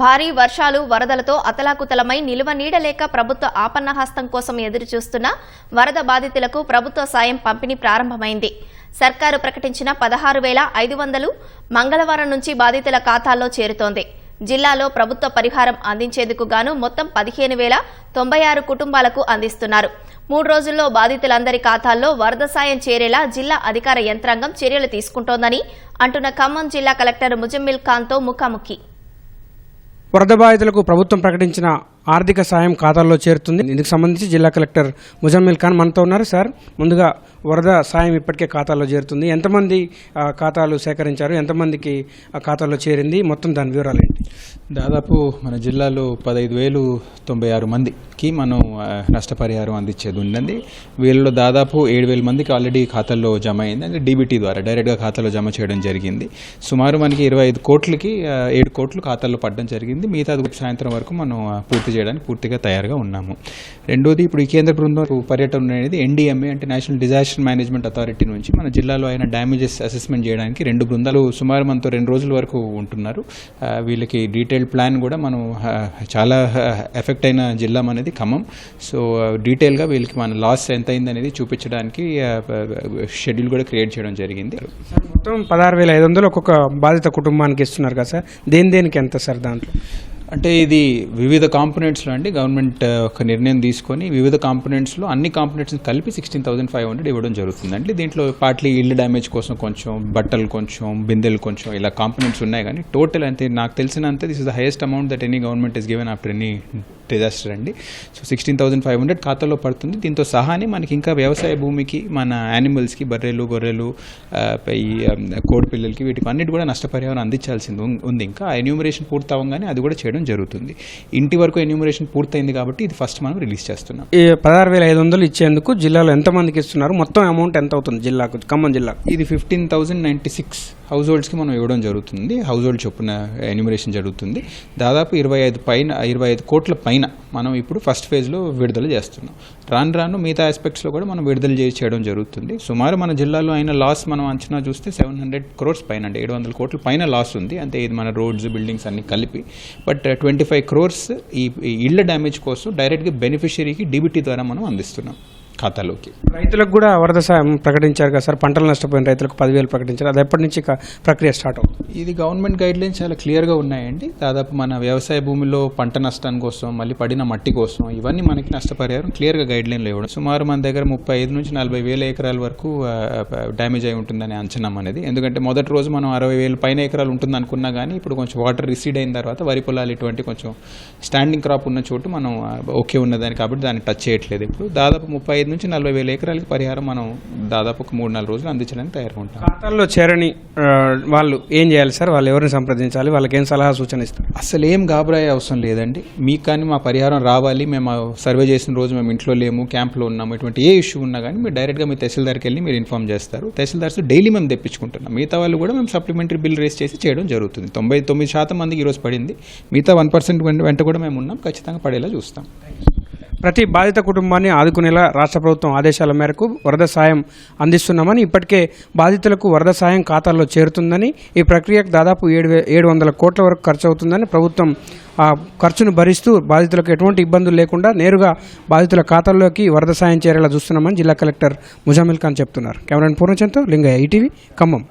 భారీ వర్షాలు వరదలతో అతలాకుతలమై నిలువ నీడలేక ప్రభుత్వ ఆపన్నహస్తం కోసం ఎదురుచూస్తున్న వరద బాధితులకు ప్రభుత్వ సాయం పంపిణీ ప్రారంభమైంది. సర్కారు ప్రకటించిన పదహారు వేల ఐదు వందలు మంగళవారం నుంచి బాధితుల ఖాతాల్లో చేరుతోంది. జిల్లాలో ప్రభుత్వ పరిహారం అందించేందుకు గాను మొత్తం పదిహేను వేల తొంభై ఆరు కుటుంబాలకు అందిస్తున్నారు. మూడు రోజుల్లో బాధితులందరి ఖాతాల్లో వరద సాయం చేరేలా జిల్లా అధికార యంత్రాంగం చర్యలు తీసుకుంటోందని అంటున్న ఖమ్మం జిల్లా కలెక్టర్ ముజమ్మిల్ ఖాన్తో ముఖాముఖి. వరద బాధితులకు ప్రభుత్వం ప్రకటించిన ఆర్థిక సాయం ఖాతాల్లో చేరుతుంది. ఇందుకు సంబంధించి జిల్లా కలెక్టర్ ముజమ్మిల్ ఖాన్ మనతో ఉన్నారు. సార్ ముందుగా వరద సాయం ఇప్పటికే ఖాతాలో చేరుతుంది. ఎంతమంది ఖాతాలు సేకరించారు? ఎంతమందికి ఆ ఖాతాలో చేరింది? మొత్తం దాని వివరాలు ఏంటి? దాదాపు మన జిల్లాలో పదహైదు వేలు తొంభై ఆరు మందికి మనం నష్టపరిహారం అందించేది ఉందండి. వీళ్ళలో దాదాపు ఏడు వేల మందికి ఆల్రెడీ ఖాతాల్లో జమ అయింది అంటే డీబీటీ ద్వారా డైరెక్ట్గా ఖాతాలో జమ చేయడం జరిగింది. సుమారు మనకి ఇరవై ఐదు కోట్లకి ఏడు కోట్లు ఖాతాల్లో పడడం జరిగింది. మిగతా సాయంత్రం వరకు మనం పూర్తి చేయడానికి పూర్తిగా తయారుగా ఉన్నాము. రెండోది ఇప్పుడు ఈ కేంద్ర బృందం పర్యటన అనేది ఎన్డీఎంఏ అంటే నేషనల్ డిజాస్టర్ మేనేజ్మెంట్ అథారిటీ నుంచి మన జిల్లాలో అయిన డ్యామేజెస్ అసెస్మెంట్ చేయడానికి రెండు బృందాలు సుమారు మనతో రెండు రోజుల వరకు ఉంటున్నారు. వీళ్ళకి డీటెయిల్డ్ ప్లాన్ కూడా మనం చాలా ఎఫెక్ట్ అయిన జిల్లా అనేది ఖమ్మం. సో డీటెయిల్గా వీళ్ళకి మన లాస్ ఎంత అయింది అనేది చూపించడానికి షెడ్యూల్ కూడా క్రియేట్ చేయడం జరిగింది. మొత్తం పదహారు వేల ఐదు వందలు ఒక్కొక్క బాధిత కుటుంబానికి ఇస్తున్నారు కదా సార్? దేని దేనికి ఎంత సార్ దాంట్లో? అంటే ఇది వివిధ కాంపోనెంట్స్లో అండి. గవర్నమెంట్ ఒక నిర్ణయం తీసుకొని వివిధ కాంపోనెంట్స్లో అన్ని కాంపోనెంట్స్ కలిపి సిక్స్టీన్ థౌసండ్ ఫైవ్ హండ్రెడ్ ఇవ్వడం జరుగుతుందండి. దీంట్లో పార్ట్లీ ఇల్లు డ్యామేజ్ కోసం కొంచెం బట్టలు కొంచెం బిందెలు కొంచెం ఇలా కాంపోనెంట్స్ ఉన్నాయి. కానీ టోటల్ అంతే నాకు తెలిసినంత this is the highest amount that any government is given after any disaster అండి. So sixteen thousand five hundred ఖాతాలో పడుతుంది. దీంతో సహాని మనకి ఇంకా వ్యవసాయ భూమికి మన యానిమల్స్కి బర్రెలు గొర్రెలు ఈ కోడి పిల్లలకి వీటికి అన్నిటి కూడా నష్టపరిహారం అందించాల్సింది ఉంది. ఇంకా ఎన్యూమరేషన్ పూర్తి అవ్వగానే అది కూడా చేయడం జరుగుతుంది. ఇంటి వరకు ఎన్యూమరేషన్ పూర్తయింది కాబట్టి ఇది ఫస్ట్ మనం రిలీజ్ చేస్తున్నాం. ఈ పదహారు వేల ఐదు వందలు ఇచ్చేందుకు జిల్లాలో ఎంతమందికి ఇస్తున్నారు? మొత్తం అమౌంట్ ఎంత అవుతుంది జిల్లాకు ఖమ్మం జిల్లాకు? ఇది fifteen thousand ninety six house హోల్డ్స్కి మనం ఇవ్వడం జరుగుతుంది. హౌస్ హోల్డ్ చొప్పున ఎన్యూమరేషన్ జరుగుతుంది. దాదాపు ఇరవై ఐదు పైన ఇరవై ఐదు కోట్ల పైన మనం ఇప్పుడు ఫస్ట్ ఫేజ్లో విడుదల చేస్తున్నాం. రాను రాను మిగతా ఆస్పెక్ట్స్లో కూడా మనం విడుదల చేసి చేయడం జరుగుతుంది. సుమారు మన జిల్లాలో అయిన లాస్ మనం అంచనా చూస్తే సెవెన్ హండ్రెడ్ క్రోర్స్ పైన అంటే ఏడు వందల కోట్ల పైన లాస్ ఉంది. అంటే ఇది మన రోడ్స్ బిల్డింగ్స్ అన్ని కలిపి. బట్ ట్వంటీ ఫైవ్ క్రోర్స్ ఈ ఈ ఇళ్ళ డ్యామేజ్ కోసం డైరెక్ట్గా బెనిఫిషరీకి డీబీటీ ద్వారా మనం అందిస్తున్నాం. ఖాతాలోకి. రైతులకు కూడా వరద సాయం ప్రకటించారు కదా సార్. పంటలు నష్టపోయిన రైతులకు పదివేలు ప్రకటించారు. అది ఎప్పటి నుంచి ప్రక్రియ స్టార్ట్ అవుతుంది? ఇది గవర్నమెంట్ గైడ్ లైన్స్ చాలా క్లియర్గా ఉన్నాయండి. దాదాపు మన వ్యవసాయ భూమిలో పంట నష్టాని కోసం మళ్ళీ పడిన మట్టి కోసం ఇవన్నీ మనకి నష్టపరిహారం క్లియర్గా గైడ్ లైన్లో ఇవ్వడం. సుమారు మన దగ్గర ముప్పై ఐదు నుంచి నలభై వేల ఎకరాల వరకు డ్యామేజ్ అయి ఉంటుందని అంచనా అనేది ఎందుకంటే మొదటి రోజు మనం అరవై వేల పైన ఎకరాలు ఉంటుంది అనుకున్నా కానీ ఇప్పుడు కొంచెం వాటర్ రిసీడ్ అయిన తర్వాత వరి పొలాలు ఇటువంటి కొంచెం స్టాండింగ్ క్రాప్ ఉన్న చోటు మనం ఓకే ఉన్నదని కాబట్టి దాన్ని టచ్ చేయట్లేదు. ఇప్పుడు దాదాపు ముప్పై ఐదు నుంచి నలభై వేల ఎకరాలకి పరిహారం మనం దాదాపు ఒక మూడు నాలుగు రోజులు అందించడానికి తయారుగా ఉంటాం ఖాతాల్లో చేరని వాళ్ళు ఏం చేయాలి సార్? వాళ్ళు ఎవరిని సంప్రదించాలి? వాళ్ళకి ఏం సలహా సూచన ఇస్తారు? అసలు ఏం గాబరాయే అవసరం లేదండి. మీకు కానీ మా పరిహారం రావాలి మేము సర్వే చేసిన రోజు మేము ఇంట్లో లేము క్యాంప్లో ఉన్నాము ఇటువంటి ఏ ఇష్యూ ఉన్నా కానీ మీరు డైరెక్ట్గా మీ తహసీల్దార్కి వెళ్ళి మీరు ఇన్ఫామ్ చేస్తారు. తహసీల్దార్స్ డైలీ మేము తెప్పించుకుంటున్నాం. మిగతా వాళ్ళు కూడా మేము సప్లిమెంటరీ బిల్ రేస్ చేసి చేయడం జరుగుతుంది. తొంభై తొమ్మిది శాతం మందికి ఈరోజు పడింది. మిగతా వన్ పర్సెంట్ వెంట కూడా మేము ఉన్నాం. ఖచ్చితంగా పడేలా చూస్తాం. ప్రతి బాధిత కుటుంబాన్ని ఆదుకునేలా రాష్ట్ర ప్రభుత్వం ఆదేశాల మేరకు వరద సాయం అందిస్తున్నామని ఇప్పటికే బాధితులకు వరద సాయం ఖాతాల్లో చేరుతుందని ఈ ప్రక్రియకు దాదాపు ఏడు ఏడు వందల కోట్ల వరకు ఖర్చు అవుతుందని ప్రభుత్వం ఆ ఖర్చును భరిస్తూ బాధితులకు ఎటువంటి ఇబ్బందులు లేకుండా నేరుగా బాధితుల ఖాతాల్లోకి వరద సాయం చేరేలా చూస్తున్నామని జిల్లా కలెక్టర్ ముజామిల్ ఖాన్ చెప్తున్నారు. కెమెరాన్ పూర్ణచంద్తో లింగయ్య ఈటీవీ ఖమ్మం.